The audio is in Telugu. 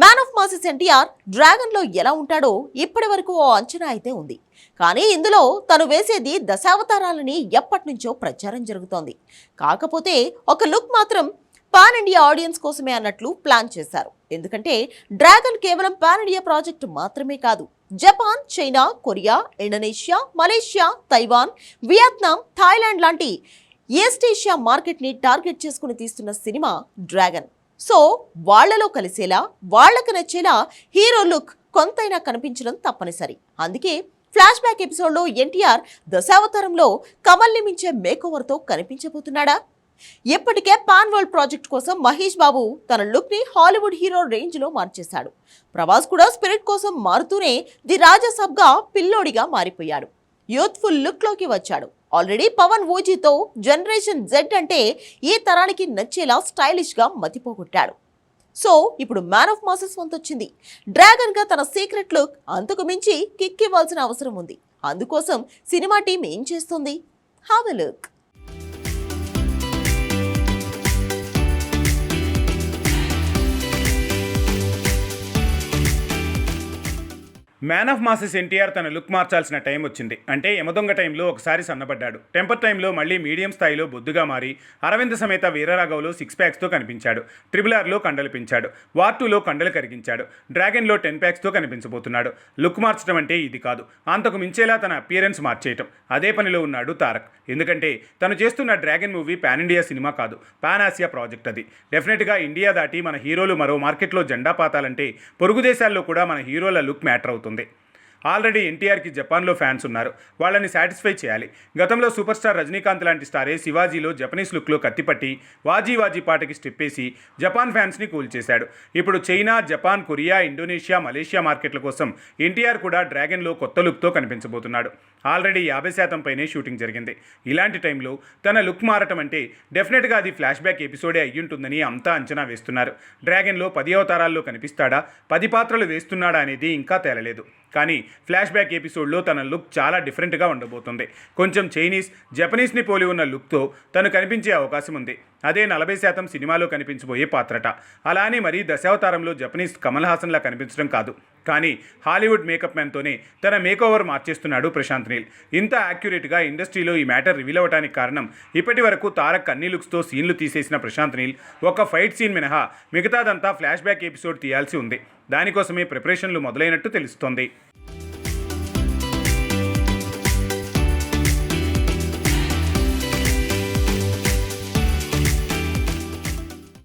మ్యాన్ ఆఫ్ మాసెస్ ఎన్టీఆర్ డ్రాగన్లో ఎలా ఉంటాడో ఇప్పటి వరకు ఓ అంచనా అయితే ఉంది. కానీ ఇందులో తను వేసేది దశావతారాలని ఎప్పటి నుంచో ప్రచారం జరుగుతోంది. కాకపోతే ఒక లుక్ మాత్రం పాన్ ఇండియా ఆడియన్స్ కోసమే అన్నట్లు ప్లాన్ చేశారు. ఎందుకంటే డ్రాగన్ కేవలం పాన్ ఇండియా ప్రాజెక్ట్ మాత్రమే కాదు. Japan China Korea Indonesia Malaysia Taiwan Vietnam Thailand లాంటి ఈస్ట్ ఏషియా మార్కెట్ని టార్గెట్ చేసుకుని తీస్తున్న సినిమా డ్రాగన్ సో వాళ్ళలో కలిసేలా వాళ్ళకు నచ్చేలా హీరో లుక్ కొంతైనా కనిపించడం తప్పనిసరి. అందుకే ఫ్లాష్ బ్యాక్ ఎపిసోడ్లో ఎన్టీఆర్ దశావతారంలో కమల్ని మించే మేకోవర్తో కనిపించబోతున్నాడా? ఇప్పటికే పాన్ వరల్డ్ ప్రాజెక్ట్ కోసం మహేష్ బాబు తన లుక్ని హాలీవుడ్ హీరో రేంజ్లో మార్చేశాడు. ప్రభాస్ కూడా స్పిరిట్ కోసం మారుతూనే ది రాజాసాబ్గా పిల్లోడిగా మారిపోయాడు. యూత్ఫుల్ లుక్లోకి వచ్చాడు. ఆల్రెడీ పవన్ ఓజీతో జనరేషన్ జెడ్ అంటే ఏ తరానికి నచ్చేలా స్టైలిష్గా మతిపోగొట్టాడు. సో ఇప్పుడు మ్యాన్ ఆఫ్ మాసెస్ వంతొచ్చింది. వచ్చింది డ్రాగన్గా తన సీక్రెట్ లుక్ అంతకు మించి కిక్ ఇవ్వాల్సిన అవసరం ఉంది. అందుకోసం సినిమా టీం ఏం చేస్తుంది? Have a look. Man of masses NTR తన లుక్ మార్చాల్సిన టైం వచ్చింది. అంటే యమదొంగ టైంలో ఒకసారి సన్నబడ్డాడు. టెంపర్ టైంలో మళ్ళీ మీడియం స్థాయిలో బొద్దుగా మారి అరవింద్ సమేత వీరరాఘవలో సిక్స్ ప్యాక్స్తో కనిపించాడు. ట్రిపుల్ ఆర్లో కండలు పెంచాడు. వార్ టూలో కండలు కరిగించాడు. డ్రాగన్లో టెన్ ప్యాక్స్తో కనిపించబోతున్నాడు. లుక్ మార్చడం అంటే ఇది కాదు. అంతకు మించేలా తన అపియరెన్స్ మార్చేయటం. అదే పనిలో ఉన్నాడు తారక్. ఎందుకంటే తను చేస్తున్న dragon movie pan India cinema కాదు. పాన్ ఆసియా ప్రాజెక్ట్ అది. డెఫినెట్గా ఇండియా దాటి మన హీరోలు మరో మార్కెట్లో జెండా పాతాలంటే పొరుగు దేశాల్లో కూడా మన హీరోల లుక్ మ్యాటర్ అవుతుంది ఆల్రెడీ ఎన్టీఆర్కి జపాన్లో ఫ్యాన్స్ ఉన్నారు. వాళ్ళని సాటిస్ఫై చేయాలి. గతంలో సూపర్ స్టార్ రజనీకాంత్ లాంటి స్టారే శివాజీలో జపనీస్ లుక్లో కత్తిపట్టి వాజీ వాజీ పాటకి స్టెప్ వేసి జపాన్ ఫ్యాన్స్ని కూల్చేశాడు. ఇప్పుడు China Japan Korea Indonesia Malaysia మార్కెట్ల కోసం ఎన్టీఆర్ కూడా డ్రాగన్లో కొత్త లుక్తో కనిపించబోతున్నాడు. ఆల్రెడీ యాభై శాతం పైనే షూటింగ్ జరిగింది. ఇలాంటి టైంలో తన లుక్ మారటం అంటే డెఫినెట్గా అది ఫ్లాష్ బ్యాక్ ఎపిసోడే అయ్యుంటుందని అంతా అంచనా వేస్తున్నారు. డ్రాగన్లో పది అవతారాల్లో కనిపిస్తాడా? పది పాత్రలు వేస్తున్నాడా అనేది ఇంకా తేలలేదు. కానీ ఫ్లాష్ బ్యాక్ ఎపిసోడ్లో తన లుక్ చాలా డిఫరెంట్గా ఉండబోతుంది. కొంచెం చైనీస్ జపనీస్ని పోలి ఉన్న లుక్తో తను కనిపించే అవకాశం ఉంది. అదే నలభై శాతం సినిమాలో కనిపించబోయే పాత్రట. అలా అని మరీ దశావతారంలో జపనీస్ కమల్ హాసన్లా కనిపించడం కాదు. కానీ హాలీవుడ్ మేకప్ మ్యాన్తోనే తన మేకోవర్ మార్చేస్తున్నాడు ప్రశాంత్ నీల్. ఇంత యాక్యురేట్గా ఇండస్ట్రీలో ఈ మ్యాటర్ రివీల్ అవ్వడానికి కారణం ఇప్పటి వరకు తారక్ అన్ని లుక్స్తో సీన్లు తీసేసిన ప్రశాంత్ నీల్. ఒక ఫైట్ సీన్ మినహా మిగతాదంతా ఫ్లాష్ బ్యాక్ ఎపిసోడ్ తీయాల్సి ఉంది. దానికోసమే ప్రిపరేషన్లు మొదలైనట్టు తెలుస్తోంది.